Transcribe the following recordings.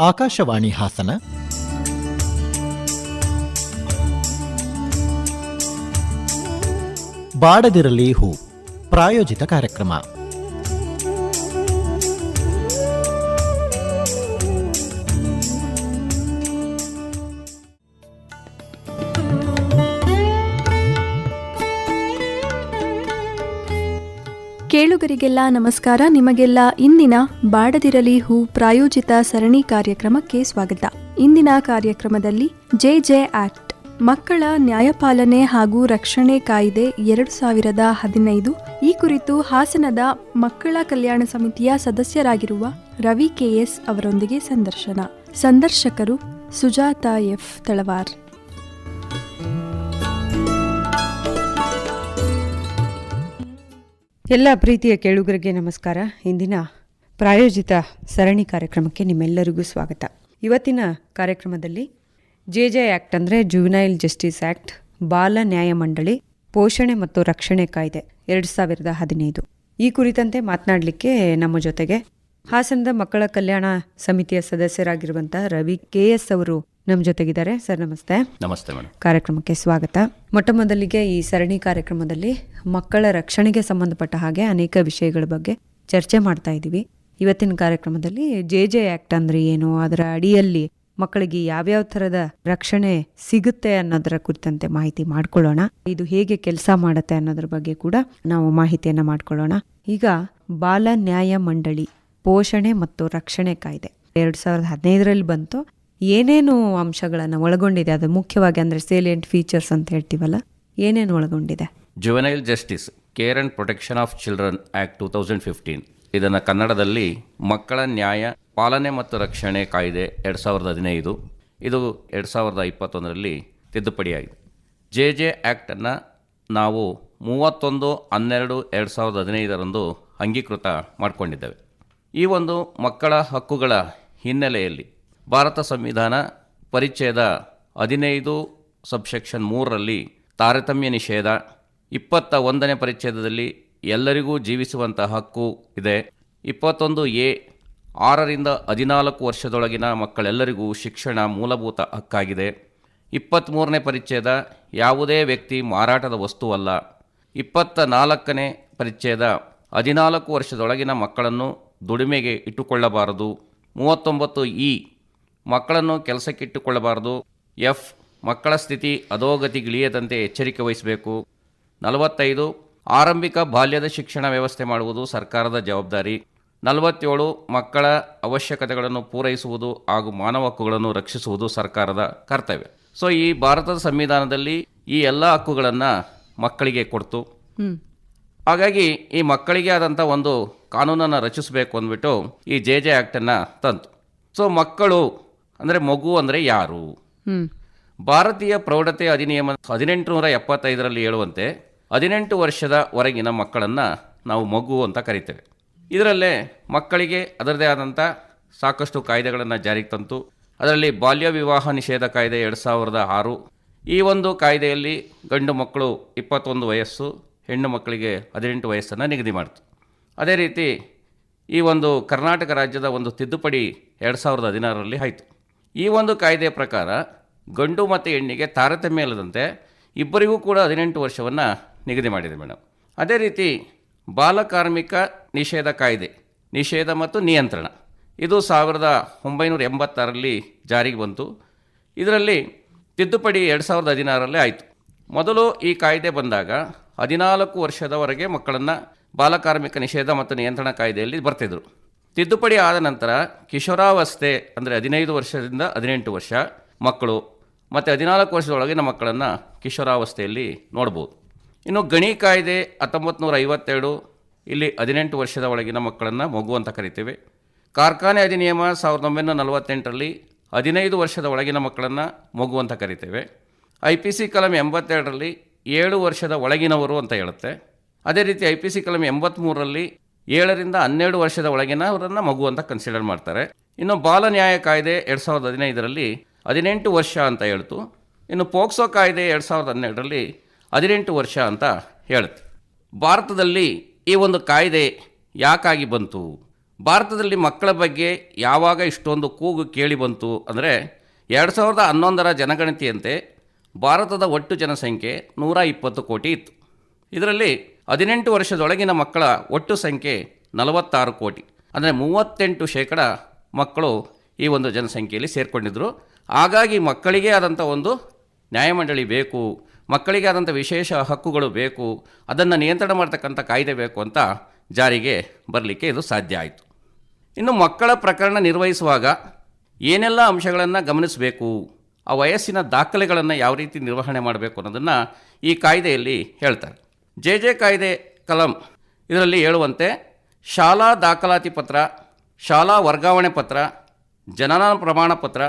ಆಕಾಶವಾಣಿ ಹಾಸನ. ಬಾಡದಿರಲಿ ಹೂ. ಪ್ರಾಯೋಜಿತ ಕಾರ್ಯಕ್ರಮ. ಕೇಳುಗರಿಗೆಲ್ಲ ನಮಸ್ಕಾರ. ನಿಮಗೆಲ್ಲ ಇಂದಿನ ಬಾಡದಿರಲಿ ಹೂ ಪ್ರಾಯೋಜಿತ ಸರಣಿ ಕಾರ್ಯಕ್ರಮಕ್ಕೆ ಸ್ವಾಗತ. ಇಂದಿನ ಕಾರ್ಯಕ್ರಮದಲ್ಲಿ ಜೆ ಜೆ ಆಕ್ಟ್, ಮಕ್ಕಳ ನ್ಯಾಯಪಾಲನೆ ಹಾಗೂ ರಕ್ಷಣೆ ಕಾಯ್ದೆ ಎರಡು ಸಾವಿರದ ಹದಿನೈದು. ಈ ಕುರಿತು ಹಾಸನದ ಮಕ್ಕಳ ಕಲ್ಯಾಣ ಸಮಿತಿಯ ಸದಸ್ಯರಾಗಿರುವ ರವಿ ಕೆಎಸ್ ಅವರೊಂದಿಗೆ ಸಂದರ್ಶನ. ಸಂದರ್ಶಕರು ಸುಜಾತ ಎಫ್ ತಳವಾರ್. ಎಲ್ಲ ಪ್ರೀತಿಯ ಕೇಳುಗರಿಗೆ ನಮಸ್ಕಾರ. ಇಂದಿನ ಪ್ರಾಯೋಜಿತ ಸರಣಿ ಕಾರ್ಯಕ್ರಮಕ್ಕೆ ನಿಮ್ಮೆಲ್ಲರಿಗೂ ಸ್ವಾಗತ. ಇವತ್ತಿನ ಕಾರ್ಯಕ್ರಮದಲ್ಲಿ ಜೆ ಜೆ ಆ್ಯಕ್ಟ್ ಅಂದರೆ ಜುವಿನೈಲ್ ಜಸ್ಟಿಸ್ ಆ್ಯಕ್ಟ್ ಬಾಲ ನ್ಯಾಯ ಮಂಡಳಿ, ಪೋಷಣೆ ಮತ್ತು ರಕ್ಷಣೆ ಕಾಯ್ದೆ ಎರಡು ಸಾವಿರದ ಹದಿನೈದು. ಈ ಕುರಿತಂತೆ ಮಾತನಾಡಲಿಕ್ಕೆ ನಮ್ಮ ಜೊತೆಗೆ ಹಾಸನದ ಮಕ್ಕಳ ಕಲ್ಯಾಣ ಸಮಿತಿಯ ಸದಸ್ಯರಾಗಿರುವಂತಹ ರವಿ ಕೆ ಎಸ್ ಅವರು ನಮ್ಮ ಜೊತೆಗಿದ್ದಾರೆ. ಸರ್ ನಮಸ್ತೆ. ನಮಸ್ತೆ ಮೇಡಮ್. ಕಾರ್ಯಕ್ರಮಕ್ಕೆ ಸ್ವಾಗತ. ಮೊಟ್ಟ ಮೊದಲಿಗೆ ಈ ಸರಣಿ ಕಾರ್ಯಕ್ರಮದಲ್ಲಿ ಮಕ್ಕಳ ರಕ್ಷಣೆಗೆ ಸಂಬಂಧಪಟ್ಟ ಹಾಗೆ ಅನೇಕ ವಿಷಯಗಳ ಬಗ್ಗೆ ಚರ್ಚೆ ಮಾಡ್ತಾ ಇದ್ದೀವಿ. ಇವತ್ತಿನ ಕಾರ್ಯಕ್ರಮದಲ್ಲಿ ಜೆ ಜೆ ಆಕ್ಟ್ ಅಂದ್ರೆ ಏನು ಅದರ ಅಡಿಯಲ್ಲಿ ಮಕ್ಕಳಿಗೆ ಯಾವ್ಯಾವ ಥರದ ರಕ್ಷಣೆ ಸಿಗುತ್ತೆ ಅನ್ನೋದರ ಕುರಿತಂತೆ ಮಾಹಿತಿ ಮಾಡ್ಕೊಳ್ಳೋಣ. ಇದು ಹೇಗೆ ಕೆಲಸ ಮಾಡುತ್ತೆ ಅನ್ನೋದ್ರ ಬಗ್ಗೆ ಕೂಡ ನಾವು ಮಾಹಿತಿಯನ್ನ ಮಾಡ್ಕೊಳ್ಳೋಣ. ಈಗ ಬಾಲ ನ್ಯಾಯ ಮಂಡಳಿ ಪೋಷಣೆ ಮತ್ತು ರಕ್ಷಣೆ ಕಾಯ್ದೆ. ಎರಡ್ ಸಾವಿರದ ಹದಿನೈದರಲ್ಲಿ ಬಂತು. ಏನೇನು ಅಂಶಗಳನ್ನು ಒಳಗೊಂಡಿದೆ? ಅದು ಮುಖ್ಯವಾಗಿ ಅಂದರೆ ಸೇಲಿಯಂಟ್ ಫೀಚರ್ಸ್ ಅಂತ ಹೇಳ್ತೀವಲ್ಲ, ಏನೇನು ಒಳಗೊಂಡಿದೆ? Juvenile justice care and protection of children act two thousand fifteen ಇದನ್ನು ಕನ್ನಡದಲ್ಲಿ ಮಕ್ಕಳ ನ್ಯಾಯ, ಪಾಲನೆ ಮತ್ತು ರಕ್ಷಣೆ ಕಾಯ್ದೆ ಎರಡು ಸಾವಿರದ ಹದಿನೈದು. ಇದು ಎರಡು ಸಾವಿರದ ಇಪ್ಪತ್ತೊಂದರಲ್ಲಿ ತಿದ್ದುಪಡಿಯಾಗಿದೆ. ಜೆ ಜೆ ಆ್ಯಕ್ಟನ್ನು ನಾವು ಮೂವತ್ತೊಂದು, ಹನ್ನೆರಡು, ಎರಡು ಸಾವಿರದ ಹದಿನೈದರಂದು ಅಂಗೀಕೃತ ಮಾಡಿಕೊಂಡಿದ್ದೇವೆ. ಈ ಒಂದು ಮಕ್ಕಳ ಹಕ್ಕುಗಳ ಹಿನ್ನೆಲೆಯಲ್ಲಿ ಭಾರತ ಸಂವಿಧಾನ ಪರಿಚ್ಛೇದ ಹದಿನೈದು, ಸಬ್ಸೆಕ್ಷನ್ ಮೂರರಲ್ಲಿ ತಾರತಮ್ಯ ನಿಷೇಧ. ಇಪ್ಪತ್ತ ಒಂದನೇ ಪರಿಚ್ಛೇದದಲ್ಲಿ ಎಲ್ಲರಿಗೂ ಜೀವಿಸುವಂತಹ ಹಕ್ಕು ಇದೆ. ಇಪ್ಪತ್ತೊಂದು ಎ, ಆರರಿಂದ ಹದಿನಾಲ್ಕು ವರ್ಷದೊಳಗಿನ ಮಕ್ಕಳೆಲ್ಲರಿಗೂ ಶಿಕ್ಷಣ ಮೂಲಭೂತ ಹಕ್ಕಾಗಿದೆ. ಇಪ್ಪತ್ತ್ಮೂರನೇ ಪರಿಚ್ಛೇದ ಯಾವುದೇ ವ್ಯಕ್ತಿ ಮಾರಾಟದ ವಸ್ತುವಲ್ಲ ಇಪ್ಪತ್ತ ನಾಲ್ಕನೇ ಪರಿಚ್ಛೇದ ಹದಿನಾಲ್ಕು ವರ್ಷದೊಳಗಿನ ಮಕ್ಕಳನ್ನು ದುಡಿಮೆಗೆ ಇಟ್ಟುಕೊಳ್ಳಬಾರದು. ಮೂವತ್ತೊಂಬತ್ತು ಇ ಮಕ್ಕಳನ್ನು ಕೆಲಸಕ್ಕಿಟ್ಟುಕೊಳ್ಳಬಾರದು. ಎಫ್. ಮಕ್ಕಳ ಸ್ಥಿತಿ ಅಧೋಗತಿಗಿಳಿಯದಂತೆ ಎಚ್ಚರಿಕೆ ವಹಿಸಬೇಕು. ನಲವತ್ತೈದು. ಆರಂಭಿಕ ಬಾಲ್ಯದ ಶಿಕ್ಷಣ ವ್ಯವಸ್ಥೆ ಮಾಡುವುದು ಸರ್ಕಾರದ ಜವಾಬ್ದಾರಿ. ನಲವತ್ತೇಳು. ಮಕ್ಕಳ ಅವಶ್ಯಕತೆಗಳನ್ನು ಪೂರೈಸುವುದು ಹಾಗೂ ಮಾನವ ಹಕ್ಕುಗಳನ್ನು ರಕ್ಷಿಸುವುದು ಸರ್ಕಾರದ ಕರ್ತವ್ಯ. ಸೊ ಈ ಭಾರತದ ಸಂವಿಧಾನದಲ್ಲಿ ಈ ಎಲ್ಲ ಹಕ್ಕುಗಳನ್ನು ಮಕ್ಕಳಿಗೆ ಕೊಡ್ತು. ಹಾಗಾಗಿ ಈ ಮಕ್ಕಳಿಗೆ ಆದಂಥ ಒಂದು ಕಾನೂನನ್ನು ರಚಿಸಬೇಕು ಅಂದ್ಬಿಟ್ಟು ಈ ಜೆ ಜೆ ಆ್ಯಕ್ಟನ್ನು ತಂತು. ಸೊ ಮಕ್ಕಳು ಅಂದರೆ ಮಗು ಅಂದರೆ ಯಾರು? ಭಾರತೀಯ ಪ್ರೌಢತೆ ಅಧಿನಿಯಮ ಹದಿನೆಂಟು ನೂರ ಎಪ್ಪತ್ತೈದರಲ್ಲಿ ಹೇಳುವಂತೆ ಹದಿನೆಂಟು ವರ್ಷದ ಹೊರಗಿನ ಮಕ್ಕಳನ್ನು ನಾವು ಮಗು ಅಂತ ಕರಿತೇವೆ. ಇದರಲ್ಲೇ ಮಕ್ಕಳಿಗೆ ಅದರದೇ ಆದಂಥ ಸಾಕಷ್ಟು ಕಾಯ್ದೆಗಳನ್ನು ಜಾರಿಗೆ ತಂತು. ಅದರಲ್ಲಿ ಬಾಲ್ಯ ವಿವಾಹ ನಿಷೇಧ ಕಾಯ್ದೆ ಎರಡು ಸಾವಿರದ ಆರು. ಈ ಒಂದು ಕಾಯ್ದೆಯಲ್ಲಿ ಗಂಡು ಮಕ್ಕಳು ಇಪ್ಪತ್ತೊಂದು ವಯಸ್ಸು ಹೆಣ್ಣು ಮಕ್ಕಳಿಗೆ ಹದಿನೆಂಟು ವಯಸ್ಸನ್ನು ನಿಗದಿ ಮಾಡಿತು. ಅದೇ ರೀತಿ ಈ ಒಂದು ಕರ್ನಾಟಕ ರಾಜ್ಯದ ಒಂದು ತಿದ್ದುಪಡಿ ಎರಡು ಸಾವಿರದ ಹದಿನಾರರಲ್ಲಿ ಆಯಿತು. ಈ ಒಂದು ಕಾಯ್ದೆ ಪ್ರಕಾರ ಗಂಡು ಮತ್ತು ಹೆಣ್ಣಿಗೆ ತಾರತಮ್ಯ ಇಲ್ಲದಂತೆ ಇಬ್ಬರಿಗೂ ಕೂಡ ಹದಿನೆಂಟು ವರ್ಷವನ್ನು ನಿಗದಿ ಮಾಡಿದೆ ಮೇಡಮ್ ಅದೇ ರೀತಿ ಬಾಲಕಾರ್ಮಿಕ ನಿಷೇಧ ಕಾಯ್ದೆ, ನಿಷೇಧ ಮತ್ತು ನಿಯಂತ್ರಣ, ಇದು ಸಾವಿರದ ಒಂಬೈನೂರ ಎಂಬತ್ತಾರರಲ್ಲಿ ಜಾರಿಗೆ ಬಂತು. ಇದರಲ್ಲಿ ತಿದ್ದುಪಡಿ ಎರಡು ಸಾವಿರದ ಹದಿನಾರರಲ್ಲಿ ಆಯಿತು. ಮೊದಲು ಈ ಕಾಯ್ದೆ ಬಂದಾಗ ಹದಿನಾಲ್ಕು ವರ್ಷದವರೆಗೆ ಮಕ್ಕಳನ್ನು ಬಾಲಕಾರ್ಮಿಕ ನಿಷೇಧ ಮತ್ತು ನಿಯಂತ್ರಣ ಕಾಯ್ದೆಯಲ್ಲಿ ಬರ್ತಿದ್ರು. ತಿದ್ದುಪಡಿ ಆದ ನಂತರ ಕಿಶೋರಾವಸ್ಥೆ ಅಂದರೆ ಹದಿನೈದು ವರ್ಷದಿಂದ ಹದಿನೆಂಟು ವರ್ಷ ಮಕ್ಕಳು ಮತ್ತು ಹದಿನಾಲ್ಕು ವರ್ಷದೊಳಗಿನ ಮಕ್ಕಳನ್ನು ಕಿಶೋರಾವಸ್ಥೆಯಲ್ಲಿ ನೋಡ್ಬೋದು. ಇನ್ನು ಗಣಿ ಕಾಯ್ದೆ ಹತ್ತೊಂಬತ್ತು ನೂರ ಐವತ್ತೆರಡು ಇಲ್ಲಿ ಹದಿನೆಂಟು ವರ್ಷದ ಒಳಗಿನ ಮಕ್ಕಳನ್ನು ಮಗು ಅಂತ ಕರಿತೇವೆ. ಕಾರ್ಖಾನೆ ಅಧಿನಿಯಮ ಸಾವಿರದ ಒಂಬೈನೂರ ನಲವತ್ತೆಂಟರಲ್ಲಿ ಹದಿನೈದು ವರ್ಷದ ಒಳಗಿನ ಮಕ್ಕಳನ್ನು ಮಗು ಅಂತ ಕರಿತೇವೆ. ಐ ಪಿ ಸಿ ಕಲಂ ಎಂಬತ್ತೆರಡರಲ್ಲಿ ಏಳು ವರ್ಷದ ಒಳಗಿನವರು ಅಂತ ಹೇಳುತ್ತೆ. ಅದೇ ರೀತಿ ಐ ಪಿ ಸಿ ಕಲಂ ಎಂಬತ್ತ್ಮೂರರಲ್ಲಿ ಏಳರಿಂದ ಹನ್ನೆರಡು ವರ್ಷದ ಒಳಗಿನ ಅವರನ್ನ ಮಗು ಅಂತ ಕನ್ಸಿಡರ್ ಮಾಡ್ತಾರೆ. ಇನ್ನು ಬಾಲ ನ್ಯಾಯ ಕಾಯ್ದೆ ಎರಡು ಸಾವಿರದ ಹದಿನೈದರಲ್ಲಿ ಹದಿನೆಂಟು ವರ್ಷ ಅಂತ ಹೇಳ್ತು. ಇನ್ನು ಪೋಕ್ಸೋ ಕಾಯ್ದೆ ಎರಡು ಸಾವಿರದ ಹನ್ನೆರಡರಲ್ಲಿ ಹದಿನೆಂಟು ವರ್ಷ ಅಂತ ಹೇಳುತ್ತೆ ಭಾರತದಲ್ಲಿ ಈ ಒಂದು ಕಾಯ್ದೆ ಯಾಕಾಗಿ ಬಂತು? ಭಾರತದಲ್ಲಿ ಮಕ್ಕಳ ಬಗ್ಗೆ ಯಾವಾಗ ಇಷ್ಟೊಂದು ಕೂಗು ಕೇಳಿ ಬಂತು ಅಂದರೆ ಎರಡು ಸಾವಿರದ ಹನ್ನೊಂದರ ಜನಗಣತಿಯಂತೆ ಭಾರತದ ಒಟ್ಟು ಜನಸಂಖ್ಯೆ ನೂರ ಇಪ್ಪತ್ತು ಕೋಟಿ ಇತ್ತು. ಇದರಲ್ಲಿ ಹದಿನೆಂಟು ವರ್ಷದೊಳಗಿನ ಮಕ್ಕಳ ಒಟ್ಟು ಸಂಖ್ಯೆ ನಲವತ್ತಾರು ಕೋಟಿ. ಅಂದರೆ ಮೂವತ್ತೆಂಟು ಶೇಕಡ ಮಕ್ಕಳು ಈ ಒಂದು ಜನಸಂಖ್ಯೆಯಲ್ಲಿ ಸೇರಿಕೊಂಡಿದ್ದರು ಹಾಗಾಗಿ ಮಕ್ಕಳಿಗೆ ಆದಂಥ ಒಂದು ನ್ಯಾಯಮಂಡಳಿ ಬೇಕು, ಮಕ್ಕಳಿಗೆ ಆದಂಥ ವಿಶೇಷ ಹಕ್ಕುಗಳು ಬೇಕು, ಅದನ್ನು ನಿಯಂತ್ರಣ ಮಾಡ್ತಕ್ಕಂಥ ಕಾಯ್ದೆ ಬೇಕು ಅಂತ ಜಾರಿಗೆ ಬರಲಿಕ್ಕೆ ಇದು ಸಾಧ್ಯ ಆಯಿತು. ಇನ್ನು ಮಕ್ಕಳ ಪ್ರಕರಣ ನಿರ್ವಹಿಸುವಾಗ ಏನೆಲ್ಲ ಅಂಶಗಳನ್ನು ಗಮನಿಸಬೇಕು, ಆ ವಯಸ್ಸಿನ ದಾಖಲೆಗಳನ್ನು ಯಾವ ರೀತಿ ನಿರ್ವಹಣೆ ಮಾಡಬೇಕು ಅನ್ನೋದನ್ನು ಈ ಕಾಯ್ದೆಯಲ್ಲಿ ಹೇಳ್ತಾರೆ. ಜೆ ಜೆ ಕಾಯ್ದೆ ಕಲಂ. ಇದರಲ್ಲಿ ಹೇಳುವಂತೆ, ಶಾಲಾ ದಾಖಲಾತಿ ಪತ್ರ, ಶಾಲಾ ವರ್ಗಾವಣೆ ಪತ್ರ, ಜನನ ಪ್ರಮಾಣ ಪತ್ರ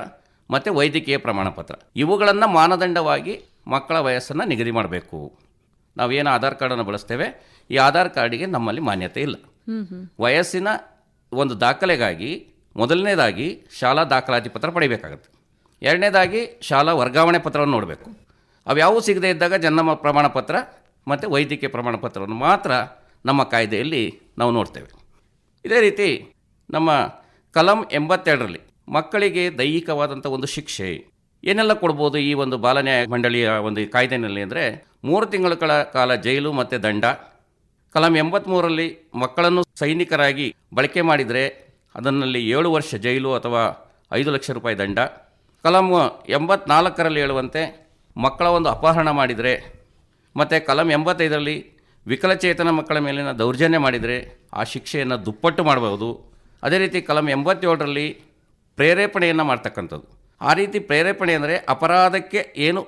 ಮತ್ತು ವೈದ್ಯಕೀಯ ಪ್ರಮಾಣ ಪತ್ರ. ಇವುಗಳನ್ನು ಮಾನದಂಡವಾಗಿ ಮಕ್ಕಳ ವಯಸ್ಸನ್ನು ನಿಗದಿ ಮಾಡಬೇಕು. ನಾವೇನು ಆಧಾರ್ ಕಾರ್ಡನ್ನು ಬಳಸ್ತೇವೆ, ಈ ಆಧಾರ್ ಕಾರ್ಡಿಗೆ ನಮ್ಮಲ್ಲಿ ಮಾನ್ಯತೆ ಇಲ್ಲ. ವಯಸ್ಸಿನ ಒಂದು ದಾಖಲೆಗಾಗಿ ಮೊದಲನೇದಾಗಿ ಶಾಲಾ ದಾಖಲಾತಿ ಪತ್ರ ಪಡಿಬೇಕಾಗುತ್ತೆ. ಎರಡನೇದಾಗಿ ಶಾಲಾ ವರ್ಗಾವಣೆ ಪತ್ರವನ್ನು ನೋಡಬೇಕು. ಅವ್ಯಾವೂ ಸಿಗದೇ ಇದ್ದಾಗ ಜನ್ಮ ಪ್ರಮಾಣ ಪತ್ರ ಮತ್ತು ವೈದ್ಯಕೀಯ ಪ್ರಮಾಣ ಪತ್ರವನ್ನು ಮಾತ್ರ ನಮ್ಮ ಕಾಯ್ದೆಯಲ್ಲಿ ನಾವು ನೋಡ್ತೇವೆ. ಇದೇ ರೀತಿ ನಮ್ಮ ಕಲಂ ಎಂಬತ್ತೆರಡರಲ್ಲಿ ಮಕ್ಕಳಿಗೆ ದೈಹಿಕವಾದಂಥ ಒಂದು ಶಿಕ್ಷೆ ಏನೆಲ್ಲ ಕೊಡ್ಬೋದು ಈ ಒಂದು ಬಾಲನ್ಯಾಯ ಮಂಡಳಿಯ ಒಂದು ಕಾಯ್ದೆನಲ್ಲಿ ಅಂದರೆ ಮೂರು ತಿಂಗಳ ಕಾಲ ಜೈಲು ಮತ್ತು ದಂಡ. ಕಲಂ ಎಂಬತ್ತ್ಮೂರರಲ್ಲಿ ಮಕ್ಕಳನ್ನು ಸೈನಿಕರಾಗಿ ಬಳಕೆ ಮಾಡಿದರೆ ಅದನ್ನಲ್ಲಿ ಏಳು ವರ್ಷ ಜೈಲು ಅಥವಾ ಐದು ಲಕ್ಷ ರೂಪಾಯಿ ದಂಡ. ಕಲಂ ಎಂಬತ್ನಾಲ್ಕರಲ್ಲಿ ಹೇಳುವಂತೆ ಮಕ್ಕಳ ಒಂದು ಅಪಹರಣ ಮಾಡಿದರೆ ಮತ್ತು ಕಲಂ ಎಂಬತ್ತೈದರಲ್ಲಿ ವಿಕಲಚೇತನ ಮಕ್ಕಳ ಮೇಲಿನ ದೌರ್ಜನ್ಯ ಮಾಡಿದರೆ ಆ ಶಿಕ್ಷೆಯನ್ನು ದುಪ್ಪಟ್ಟು ಮಾಡಬಹುದು. ಅದೇ ರೀತಿ ಕಲಂ ಎಂಬತ್ತೇಳರಲ್ಲಿ ಪ್ರೇರೇಪಣೆಯನ್ನು ಮಾಡ್ತಕ್ಕಂಥದ್ದು. ಆ ರೀತಿ ಪ್ರೇರೇಪಣೆ ಅಂದರೆ ಅಪರಾಧಕ್ಕೆ ಏನು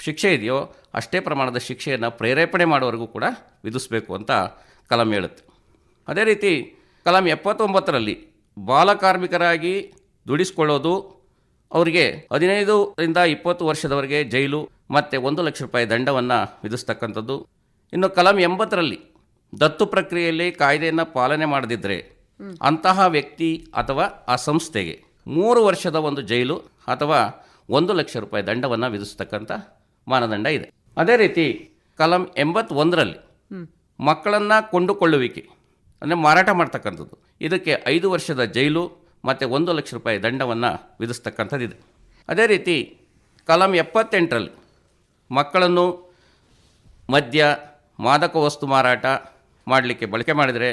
ಶಿಕ್ಷೆ ಇದೆಯೋ ಅಷ್ಟೇ ಪ್ರಮಾಣದ ಶಿಕ್ಷೆಯನ್ನು ಪ್ರೇರೇಪಣೆ ಮಾಡೋವರೆಗೂ ಕೂಡ ವಿಧಿಸಬೇಕು ಅಂತ ಕಲಂ ಹೇಳುತ್ತೆ. ಅದೇ ರೀತಿ ಕಲಂ ಎಪ್ಪತ್ತೊಂಬತ್ತರಲ್ಲಿ ಬಾಲಕಾರ್ಮಿಕರಾಗಿ ದುಡಿಸ್ಕೊಳ್ಳೋದು ಅವರಿಗೆ ಹದಿನೈದರಿಂದ ಇಪ್ಪತ್ತು ವರ್ಷದವರೆಗೆ ಜೈಲು ಮತ್ತು ಒಂದು ಲಕ್ಷ ರೂಪಾಯಿ ದಂಡವನ್ನು ವಿಧಿಸ್ತಕ್ಕಂಥದ್ದು. ಇನ್ನು ಕಲಂ ಎಂಬತ್ತರಲ್ಲಿ ದತ್ತು ಪ್ರಕ್ರಿಯೆಯಲ್ಲಿ ಕಾಯ್ದೆಯನ್ನು ಪಾಲನೆ ಮಾಡದಿದ್ದರೆ ಅಂತಹ ವ್ಯಕ್ತಿ ಅಥವಾ ಆ ಸಂಸ್ಥೆಗೆ ಮೂರು ವರ್ಷದ ಒಂದು ಜೈಲು ಅಥವಾ ಒಂದು ಲಕ್ಷ ರೂಪಾಯಿ ದಂಡವನ್ನು ವಿಧಿಸ್ತಕ್ಕಂಥ ಮಾನದಂಡ ಇದೆ. ಅದೇ ರೀತಿ ಕಲಂ ಎಂಬತ್ತೊಂದರಲ್ಲಿ ಮಕ್ಕಳನ್ನು ಕೊಂಡುಕೊಳ್ಳುವಿಕೆ ಅಂದರೆ ಮಾರಾಟ ಮಾಡ್ತಕ್ಕಂಥದ್ದು. ಇದಕ್ಕೆ ಐದು ವರ್ಷದ ಜೈಲು ಮತ್ತು ಒಂದು ಲಕ್ಷ ರೂಪಾಯಿ ದಂಡವನ್ನು ವಿಧಿಸ್ತಕ್ಕಂಥದ್ದಿದೆ. ಅದೇ ರೀತಿ ಕಲಂ ಎಪ್ಪತ್ತೆಂಟರಲ್ಲಿ ಮಕ್ಕಳನ್ನು ಮದ್ಯ, ಮಾದಕ ವಸ್ತು ಮಾರಾಟ ಮಾಡಲಿಕ್ಕೆ ಬಳಕೆ ಮಾಡಿದರೆ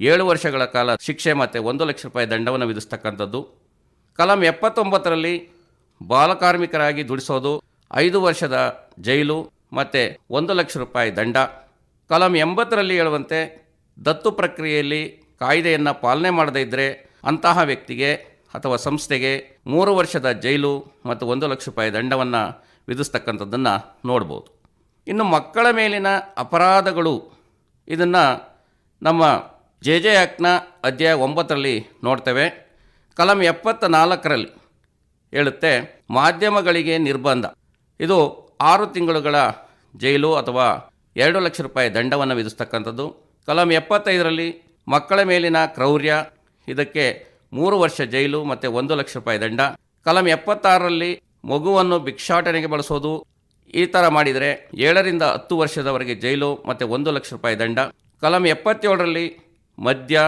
ಏಳು ವರ್ಷಗಳ ಕಾಲ ಶಿಕ್ಷೆ ಮತ್ತು ಒಂದು ಲಕ್ಷ ರೂಪಾಯಿ ದಂಡವನ್ನು ವಿಧಿಸ್ತಕ್ಕಂಥದ್ದು. ಕಲಂ ಎಪ್ಪತ್ತೊಂಬತ್ತರಲ್ಲಿ ಬಾಲಕಾರ್ಮಿಕರಾಗಿ ದುಡಿಸೋದು, ಐದು ವರ್ಷದ ಜೈಲು ಮತ್ತು ಒಂದು ಲಕ್ಷ ರೂಪಾಯಿ ದಂಡ. ಕಲಂ ಎಂಬತ್ತರಲ್ಲಿ ಹೇಳುವಂತೆ ದತ್ತು ಪ್ರಕ್ರಿಯೆಯಲ್ಲಿ ಕಾಯ್ದೆಯನ್ನು ಪಾಲನೆ ಮಾಡದೇ ಇದ್ದರೆ ಅಂತಹ ವ್ಯಕ್ತಿಗೆ ಅಥವಾ ಸಂಸ್ಥೆಗೆ ಮೂರು ವರ್ಷದ ಜೈಲು ಮತ್ತು ಒಂದು ಲಕ್ಷ ರೂಪಾಯಿ ದಂಡವನ್ನು ವಿಧಿಸ್ತಕ್ಕಂಥದ್ದನ್ನು ನೋಡ್ಬೋದು. ಇನ್ನು ಮಕ್ಕಳ ಮೇಲಿನ ಅಪರಾಧಗಳು, ಇದನ್ನು ನಮ್ಮ ಜೆ ಜೆ ಆ್ಯಕ್ಟ್ನ ಅಧ್ಯಾಯ ಒಂಬತ್ತರಲ್ಲಿ ನೋಡ್ತೇವೆ. ಕಲಂ ಎಪ್ಪತ್ತ ನಾಲ್ಕರಲ್ಲಿ ಹೇಳುತ್ತೆ, ಮಾಧ್ಯಮಗಳಿಗೆ ನಿರ್ಬಂಧ. ಇದು ಆರು ತಿಂಗಳುಗಳ ಜೈಲು ಅಥವಾ ಎರಡು ಲಕ್ಷ ರೂಪಾಯಿ ದಂಡವನ್ನು ವಿಧಿಸ್ತಕ್ಕಂಥದ್ದು. ಕಲಂ ಎಪ್ಪತ್ತೈದರಲ್ಲಿ ಮಕ್ಕಳ ಮೇಲಿನ ಕ್ರೌರ್ಯ ಇದಕ್ಕೆ ಮೂರು ವರ್ಷ ಜೈಲು ಮತ್ತು ಒಂದು ಲಕ್ಷ ರೂಪಾಯಿ ದಂಡ. ಕಲಂ ಎಪ್ಪತ್ತಾರರಲ್ಲಿ ಮಗುವನ್ನು ಭಿಕ್ಷಾಟನೆಗೆ ಬಳಸೋದು, ಈ ಥರ ಮಾಡಿದರೆ ಏಳರಿಂದ ಹತ್ತು ವರ್ಷದವರೆಗೆ ಜೈಲು ಮತ್ತು ಒಂದು ಲಕ್ಷ ರೂಪಾಯಿ ದಂಡ. ಕಲಂ ಎಪ್ಪತ್ತೇಳರಲ್ಲಿ ಮದ್ಯ,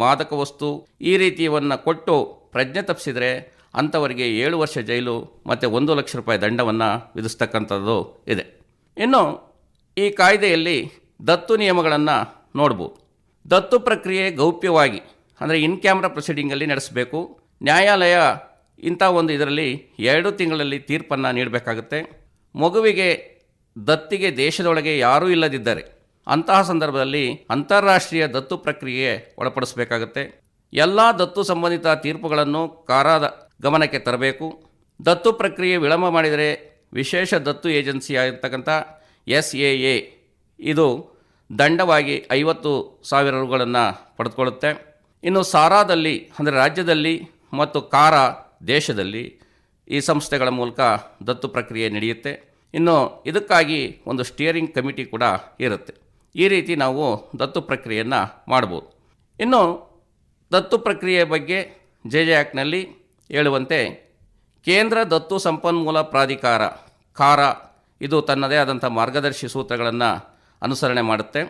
ಮಾದಕ ವಸ್ತು ಈ ರೀತಿಯವನ್ನು ಕೊಟ್ಟು ಪ್ರಜ್ಞೆ ತಪ್ಪಿಸಿದರೆ ಅಂಥವರಿಗೆ ಏಳು ವರ್ಷ ಜೈಲು ಮತ್ತು ಒಂದು ಲಕ್ಷ ರೂಪಾಯಿ ದಂಡವನ್ನು ವಿಧಿಸ್ತಕ್ಕಂಥದ್ದು ಇದೆ. ಇನ್ನು ಈ ಕಾಯ್ದೆಯಲ್ಲಿ ದತ್ತು ನಿಯಮಗಳನ್ನು ನೋಡ್ಬೋದು. ದತ್ತು ಪ್ರಕ್ರಿಯೆ ಗೌಪ್ಯವಾಗಿ ಅಂದರೆ ಇನ್ ಕ್ಯಾಮ್ರಾ ಪ್ರೊಸೀಡಿಂಗಲ್ಲಿ ನಡೆಸಬೇಕು. ನ್ಯಾಯಾಲಯ ಇಂಥ ಒಂದು ಇದರಲ್ಲಿ ಎರಡು ತಿಂಗಳಲ್ಲಿ ತೀರ್ಪನ್ನು ನೀಡಬೇಕಾಗುತ್ತೆ. ಮಗುವಿಗೆ, ದತ್ತಿಗೆ, ದೇಶದೊಳಗೆ ಯಾರೂ ಇಲ್ಲದಿದ್ದರೆ ಅಂತಹ ಸಂದರ್ಭದಲ್ಲಿ ಅಂತಾರಾಷ್ಟ್ರೀಯ ದತ್ತು ಪ್ರಕ್ರಿಯೆ ಒಳಪಡಿಸಬೇಕಾಗುತ್ತೆ. ಎಲ್ಲ ದತ್ತು ಸಂಬಂಧಿತ ತೀರ್ಪುಗಳನ್ನು ಕಾರಾದ ಗಮನಕ್ಕೆ ತರಬೇಕು. ದತ್ತು ಪ್ರಕ್ರಿಯೆ ವಿಳಂಬ ಮಾಡಿದರೆ ವಿಶೇಷ ದತ್ತು ಏಜೆನ್ಸಿ ಆಗಿರ್ತಕ್ಕಂಥ ಎಸ್ ಎ ಎ. ಇದು ದಂಡವಾಗಿ ಐವತ್ತು ಸಾವಿರ ರುಗಳನ್ನು ಪಡೆದುಕೊಳ್ಳುತ್ತೆ. ಇನ್ನು ಸಾರಾದಲ್ಲಿ, ಅಂದರೆ ರಾಜ್ಯದಲ್ಲಿ ಮತ್ತು ಕಾರ ದೇಶದಲ್ಲಿ ಈ ಸಂಸ್ಥೆಗಳ ಮೂಲಕ ದತ್ತು ಪ್ರಕ್ರಿಯೆ ನಡೆಯುತ್ತೆ. ಇನ್ನು ಇದಕ್ಕಾಗಿ ಒಂದು ಸ್ಟಿಯರಿಂಗ್ ಕಮಿಟಿ ಕೂಡ ಇರುತ್ತೆ. ಈ ರೀತಿ ನಾವು ದತ್ತು ಪ್ರಕ್ರಿಯೆಯನ್ನು ಮಾಡ್ಬೋದು. ಇನ್ನು ದತ್ತು ಪ್ರಕ್ರಿಯೆ ಬಗ್ಗೆ ಜೆ ಜೆ ಆ್ಯಕ್ಟ್ನಲ್ಲಿ ಹೇಳುವಂತೆ ಕೇಂದ್ರ ದತ್ತು ಸಂಪನ್ಮೂಲ ಪ್ರಾಧಿಕಾರ, ಖಾರ, ಇದು ತನ್ನದೇ ಆದಂಥ ಮಾರ್ಗದರ್ಶಿ ಸೂತ್ರಗಳನ್ನು ಅನುಸರಣೆ ಮಾಡುತ್ತೆ.